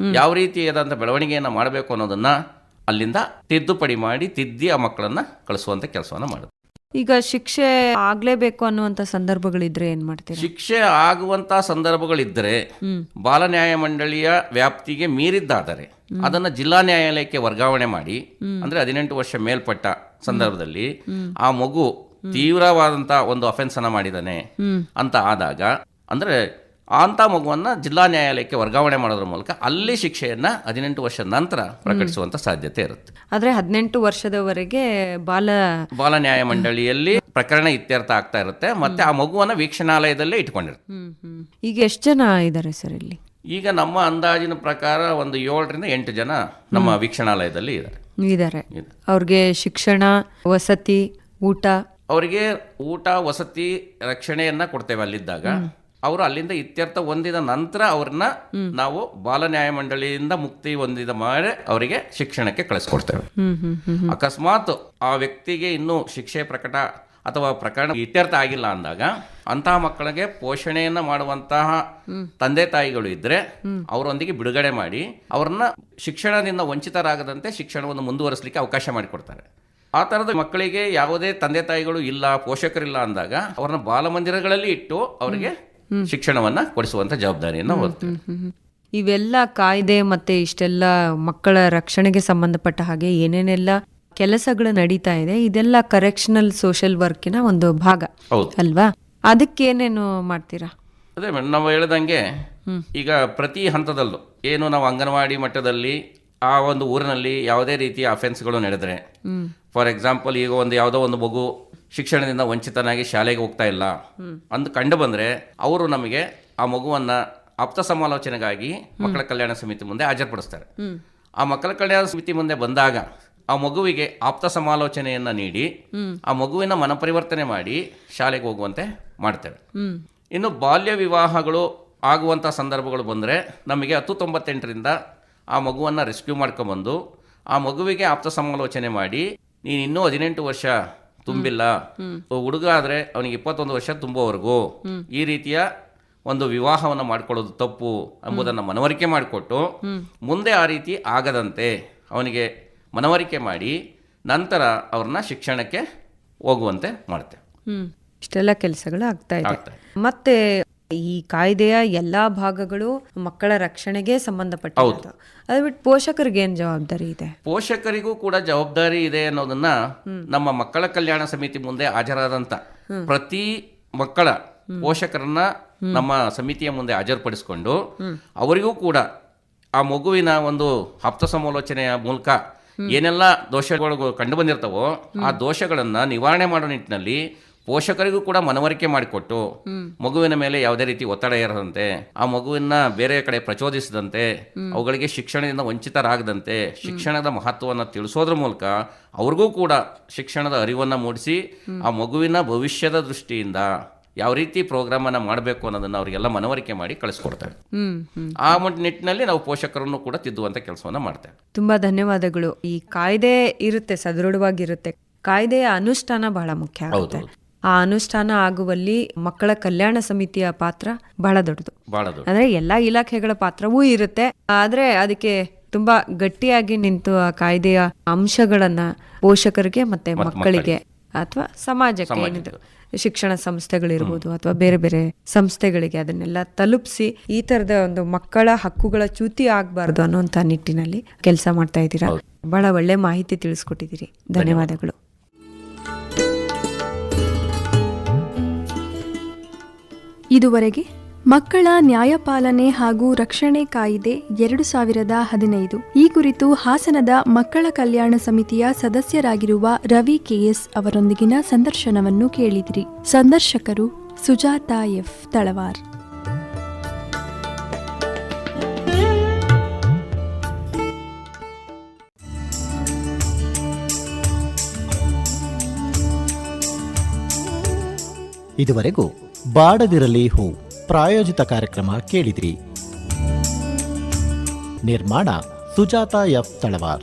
ಯಾವ ರೀತಿಯಾದಂಥ ಬೆಳವಣಿಗೆಯನ್ನು ಮಾಡಬೇಕು ಅನ್ನೋದನ್ನು ಅಲ್ಲಿಂದ ತಿದ್ದುಪಡಿ ಮಾಡಿ ತಿದ್ದಿ ಆ ಮಕ್ಕಳನ್ನ ಕಳಿಸುವಂಥ ಕೆಲಸವನ್ನು ಮಾಡುತ್ತೆ ಈಗ ಶಿಕ್ಷೆ ಆಗ್ಲೇಬೇಕು ಅನ್ನುವಂತ ಸಂದರ್ಭಗಳಿದ್ರೆ ಏನು ಮಾಡ್ತೀವಿ ಶಿಕ್ಷೆ ಆಗುವಂತ ಸಂದರ್ಭಗಳಿದ್ದರೆ ಬಾಲ ನ್ಯಾಯ ಮಂಡಳಿಯ ವ್ಯಾಪ್ತಿಗೆ ಮೀರಿದ್ದಾದರೆ ಅದನ್ನ ಜಿಲ್ಲಾ ನ್ಯಾಯಾಲಯಕ್ಕೆ ವರ್ಗಾವಣೆ ಮಾಡಿ ಅಂದ್ರೆ ಹದಿನೆಂಟು ವರ್ಷ ಮೇಲ್ಪಟ್ಟ ಸಂದರ್ಭದಲ್ಲಿ ಆ ಮಗು ತೀವ್ರವಾದಂಥ ಒಂದು ಅಫೆನ್ಸ್ ಅನ್ನ ಮಾಡಿದಾನೆ ಅಂತ ಆದಾಗ ಅಂದ್ರೆ ಅಂತ ಮಗುವನ್ನು ಜಿಲ್ಲಾ ನ್ಯಾಯಾಲಯಕ್ಕೆ ವರ್ಗಾವಣೆ ಮಾಡೋದ್ರ ಮೂಲಕ ಅಲ್ಲಿ ಶಿಕ್ಷೆಯನ್ನು ಹದಿನೆಂಟು ವರ್ಷದ ನಂತರ ಪ್ರಕಟಿಸುವಂಥ ಸಾಧ್ಯತೆ ಇರುತ್ತೆ. ಆದ್ರೆ ಹದಿನೆಂಟು ವರ್ಷದವರೆಗೆ ಬಾಲ ಬಾಲ ನ್ಯಾಯ ಮಂಡಳಿಯಲ್ಲಿ ಪ್ರಕರಣ ಇತ್ಯರ್ಥ ಆಗ್ತಾ ಇರುತ್ತೆ ಮತ್ತೆ ಆ ಮಗುವನ್ನ ವೀಕ್ಷಣಾಲಯದಲ್ಲೇ ಇಟ್ಕೊಂಡಿರುತ್ತೆ. ಈಗ ಎಷ್ಟು ಜನ ಇದ್ದಾರೆ ಸರ್ ಇಲ್ಲಿ? ಈಗ ನಮ್ಮ ಅಂದಾಜಿನ ಪ್ರಕಾರ ಒಂದು ಏಳರಿಂದ ಎಂಟು ಜನ ನಮ್ಮ ವೀಕ್ಷಣಾಲಯದಲ್ಲಿ ಇದ್ದಾರೆ ಇದ್ದಾರೆ ಅವ್ರಿಗೆ ಶಿಕ್ಷಣ ವಸತಿ ಊಟ? ಅವರಿಗೆ ಊಟ ವಸತಿ ರಕ್ಷಣೆಯನ್ನ ಕೊಡ್ತೇವೆ ಅಲ್ಲಿದ್ದಾಗ. ಅವರು ಅಲ್ಲಿಂದ ಇತ್ಯರ್ಥ ಹೊಂದಿದ ನಂತರ ಅವ್ರನ್ನ ನಾವು ಬಾಲ ನ್ಯಾಯ ಮಂಡಳಿಯಿಂದ ಮುಕ್ತಿ ಹೊಂದಿದ ಮೇಲೆ ಅವರಿಗೆ ಶಿಕ್ಷಣಕ್ಕೆ ಕಳಿಸ್ಕೊಡ್ತೇವೆ. ಅಕಸ್ಮಾತ್ ಆ ವ್ಯಕ್ತಿಗೆ ಇನ್ನೂ ಶಿಕ್ಷೆ ಪ್ರಕಟ ಅಥವಾ ಪ್ರಕರಣ ಇತ್ಯರ್ಥ ಆಗಿಲ್ಲ ಅಂದಾಗ ಅಂತಹ ಮಕ್ಕಳಿಗೆ ಪೋಷಣೆಯನ್ನ ಮಾಡುವಂತಹ ತಂದೆ ತಾಯಿಗಳು ಇದ್ರೆ ಅವರೊಂದಿಗೆ ಬಿಡುಗಡೆ ಮಾಡಿ ಅವ್ರನ್ನ ಶಿಕ್ಷಣದಿಂದ ವಂಚಿತರಾಗದಂತೆ ಶಿಕ್ಷಣವನ್ನು ಮುಂದುವರಿಸಲಿಕ್ಕೆ ಅವಕಾಶ ಮಾಡಿಕೊಡ್ತಾರೆ. ಆ ಥರದ ಮಕ್ಕಳಿಗೆ ಯಾವುದೇ ತಂದೆ ತಾಯಿಗಳು ಇಲ್ಲ ಪೋಷಕರಿಲ್ಲ ಅಂದಾಗ ಅವ್ರನ್ನ ಬಾಲಮಂದಿರಗಳಲ್ಲಿ ಇಟ್ಟು ಅವರಿಗೆ ಶಿಕ್ಷಣವನ್ನ ಕೊಡಿಸುವಂಥ ಜವಾಬ್ದಾರಿಯನ್ನು ಹೊರ್ತೇವೆ. ಇವೆಲ್ಲ ಕಾಯ್ದೆ ಮತ್ತೆ ಇಷ್ಟೆಲ್ಲ ಮಕ್ಕಳ ರಕ್ಷಣೆಗೆ ಸಂಬಂಧಪಟ್ಟ ಹಾಗೆ ಏನೇನೆಲ್ಲ ಕೆಲಸಗಳು ನಡೀತಾ ಇದೆ ಇದೆಲ್ಲ ಕರೆಕ್ಷನಲ್ ಸೋಷಿಯಲ್ ವರ್ಕಿನ ಒಂದು ಭಾಗ ಹೌದು. ಅಲ್ವಾ? ಅದಕ್ಕೇನೇನು ಮಾಡ್ತೀರಾ? ಅದೇ ಮೇಡಮ್ ನಾವು ಹೇಳ್ದಂಗೆ ಈಗ ಪ್ರತಿ ಹಂತದಲ್ಲೂ ಏನು ನಾವು ಅಂಗನವಾಡಿ ಮಟ್ಟದಲ್ಲಿ ಆ ಒಂದು ಊರಿನಲ್ಲಿ ಯಾವುದೇ ರೀತಿಯ ಅಫೆನ್ಸ್ಗಳು ನಡೆದ್ರೆ ಫಾರ್ ಎಕ್ಸಾಂಪಲ್ ಈಗ ಒಂದು ಯಾವುದೋ ಒಂದು ಮಗು ಶಿಕ್ಷಣದಿಂದ ವಂಚಿತನಾಗಿ ಶಾಲೆಗೆ ಹೋಗ್ತಾ ಇಲ್ಲ. ಅಂತ ಕಂಡು ಬಂದರೆ ಅವರು ನಮಗೆ ಆ ಮಗುವನ್ನು ಆಪ್ತ ಸಮಾಲೋಚನೆಗಾಗಿ ಮಕ್ಕಳ ಕಲ್ಯಾಣ ಸಮಿತಿ ಮುಂದೆ ಹಾಜರುಪಡಿಸ್ತಾರೆ. ಆ ಮಕ್ಕಳ ಕಲ್ಯಾಣ ಸಮಿತಿ ಮುಂದೆ ಬಂದಾಗ ಆ ಮಗುವಿಗೆ ಆಪ್ತ ಸಮಾಲೋಚನೆಯನ್ನು ನೀಡಿ, ಆ ಮಗುವಿನ ಮನಪರಿವರ್ತನೆ ಮಾಡಿ ಶಾಲೆಗೆ ಹೋಗುವಂತೆ ಮಾಡ್ತೇವೆ. ಇನ್ನು ಬಾಲ್ಯ ವಿವಾಹಗಳು ಆಗುವಂಥ ಸಂದರ್ಭಗಳು ಬಂದರೆ ನಮಗೆ ಹತ್ತು ತೊಂಬತ್ತೆಂಟರಿಂದ ಆ ಮಗುವನ್ನು ರೆಸ್ಕ್ಯೂ ಮಾಡ್ಕೊಂಬಂದು ಆ ಮಗುವಿಗೆ ಆಪ್ತ ಸಮಾಲೋಚನೆ ಮಾಡಿ, ನೀನು ಇನ್ನೂ ಹದಿನೆಂಟು ವರ್ಷ ತುಂಬಿಲ್ಲ. ಹುಡುಗ ಆದರೆ ಅವನಿಗೆ ಇಪ್ಪತ್ತೊಂದು ವರ್ಷ ತುಂಬುವವರೆಗೂ ಈ ರೀತಿಯ ಒಂದು ವಿವಾಹವನ್ನು ಮಾಡಿಕೊಳ್ಳೋದು ತಪ್ಪು ಎಂಬುದನ್ನು ಮನವರಿಕೆ ಮಾಡಿಕೊಟ್ಟು ಮುಂದೆ ಆ ರೀತಿ ಆಗದಂತೆ ಅವನಿಗೆ ಮನವರಿಕೆ ಮಾಡಿ ನಂತರ ಅವ್ರನ್ನ ಶಿಕ್ಷಣಕ್ಕೆ ಹೋಗುವಂತೆ ಮಾಡ್ತೇವೆ ಇಷ್ಟೆಲ್ಲ ಕೆಲಸಗಳು ಆಗ್ತಾ ಇದೆ. ಮತ್ತೆ ಈ ಕಾಯ್ದೆಯ ಎಲ್ಲಾ ಭಾಗಗಳು ಮಕ್ಕಳ ರಕ್ಷಣೆಗೆ ಸಂಬಂಧಪಟ್ಟಿದ್ದು ಅದು ಬಿಟ್ಟು ಪೋಷಕರಿಗೆ ಏನ್ ಜವಾಬ್ದಾರಿ ಇದೆ? ಪೋಷಕರಿಗೂ ಕೂಡ ಜವಾಬ್ದಾರಿ ಇದೆ ಅನ್ನೋದನ್ನ ನಮ್ಮ ಮಕ್ಕಳ ಕಲ್ಯಾಣ ಸಮಿತಿ ಮುಂದೆ ಹಾಜರಾದಂತ ಪ್ರತಿ ಮಕ್ಕಳ ಪೋಷಕರನ್ನ ನಮ್ಮ ಸಮಿತಿಯ ಮುಂದೆ ಹಾಜರುಪಡಿಸಿಕೊಂಡು ಅವರಿಗೂ ಕೂಡ ಆ ಮಗುವಿನ ಒಂದು ಹಪ್ತ ಸಮಾಲೋಚನೆಯ ಮೂಲಕ ಏನೆಲ್ಲ ದೋಷಗಳು ಕಂಡು ಬಂದಿರ್ತವೋ ಆ ದೋಷಗಳನ್ನ ನಿವಾರಣೆ ಮಾಡೋ ನಿಟ್ಟಿನಲ್ಲಿ ಪೋಷಕರಿಗೂ ಕೂಡ ಮನವರಿಕೆ ಮಾಡಿಕೊಟ್ಟು ಮಗುವಿನ ಮೇಲೆ ಯಾವುದೇ ರೀತಿ ಒತ್ತಡ ಇರದಂತೆ ಆ ಮಗುವಿನ ಬೇರೆ ಕಡೆ ಪ್ರಚೋದಿಸದಂತೆ ಅವುಗಳಿಗೆ ಶಿಕ್ಷಣದಿಂದ ವಂಚಿತರಾಗದಂತೆ ಶಿಕ್ಷಣದ ಮಹತ್ವವನ್ನು ತಿಳಿಸೋದ್ರ ಮೂಲಕ ಅವ್ರಿಗೂ ಕೂಡ ಶಿಕ್ಷಣದ ಅರಿವನ್ನು ಮೂಡಿಸಿ ಆ ಮಗುವಿನ ಭವಿಷ್ಯದ ದೃಷ್ಟಿಯಿಂದ ಯಾವ ರೀತಿ ಪ್ರೋಗ್ರಾಮನ್ನು ಮಾಡಬೇಕು ಅನ್ನೋದನ್ನ ಅವರಿಗೆಲ್ಲ ಮನವರಿಕೆ ಮಾಡಿ ಹ್ಮ್ ಆ ಮಟ್ಟ ನಿಟ್ಟಿನಲ್ಲಿ ನಾವು ಪೋಷಕರನ್ನು ಕೂಡ ತಿದ್ದುವಂತ ಕೆಲಸವನ್ನ ಮಾಡ್ತೇವೆ. ತುಂಬಾ ಧನ್ಯವಾದಗಳು. ಈ ಕಾಯ್ದೆ ಇರುತ್ತೆ ಸದೃಢವಾಗಿರುತ್ತೆ. ಕಾಯ್ದೆಯ ಅನುಷ್ಠಾನ ಬಹಳ ಮುಖ್ಯ ಆಗುತ್ತೆ. ಆ ಅನುಷ್ಠಾನ ಆಗುವಲ್ಲಿ ಮಕ್ಕಳ ಕಲ್ಯಾಣ ಸಮಿತಿಯ ಪಾತ್ರ ಬಹಳ ದೊಡ್ಡದು. ಅಂದ್ರೆ ಎಲ್ಲಾ ಇಲಾಖೆಗಳ ಪಾತ್ರವೂ ಇರುತ್ತೆ. ಆದ್ರೆ ಅದಕ್ಕೆ ತುಂಬಾ ಗಟ್ಟಿಯಾಗಿ ನಿಂತು ಆ ಕಾಯ್ದೆಯ ಅಂಶಗಳನ್ನ ಪೋಷಕರಿಗೆ ಮತ್ತೆ ಮಕ್ಕಳಿಗೆ ಅಥವಾ ಸಮಾಜಕ್ಕೆ ಏನಿದೆ ಶಿಕ್ಷಣ ಸಂಸ್ಥೆಗಳಿರ್ಬೋದು ಅಥವಾ ಬೇರೆ ಬೇರೆ ಸಂಸ್ಥೆಗಳಿಗೆ ಅದನ್ನೆಲ್ಲ ತಲುಪಿಸಿ ಈ ತರದ ಒಂದು ಮಕ್ಕಳ ಹಕ್ಕುಗಳ ಚ್ಯುತಿ ಆಗ್ಬಾರ್ದು ಅನ್ನುವಂತ ನಿಟ್ಟಿನಲ್ಲಿ ಕೆಲಸ ಮಾಡ್ತಾ ಇದ್ದೀರಾ? ಬಹಳ ಒಳ್ಳೆ ಮಾಹಿತಿ ತಿಳಿಸ್ಕೊಟ್ಟಿದ್ದೀರಿ. ಧನ್ಯವಾದಗಳು. ಇದುವರೆಗೆ ಮಕ್ಕಳ ನ್ಯಾಯಪಾಲನೆ ಹಾಗೂ ರಕ್ಷಣೆ ಕಾಯಿದೆ ಎರಡು ಸಾವಿರದ ಹದಿನೈದು. ಈ ಕುರಿತು ಹಾಸನದ ಮಕ್ಕಳ ಕಲ್ಯಾಣ ಸಮಿತಿಯ ಸದಸ್ಯರಾಗಿರುವ ರವಿ ಕೆಎಸ್ ಅವರೊಂದಿಗಿನ ಸಂದರ್ಶನವನ್ನು ಕೇಳಿದಿರಿ. ಸಂದರ್ಶಕರು ಸುಜಾತಾ ಎಫ್ ತಳವಾರ್. ಇದುವರೆಗೂ ಬಾಡದಿರಲಿ ಹೂ. ಪ್ರಾಯೋಜಿತ ಕಾರ್ಯಕ್ರಮ ಕೇಳಿದ್ರಿ. ನಿರ್ಮಾಣ ಸುಜಾತ ಎಫ್ ತಳವಾರ್.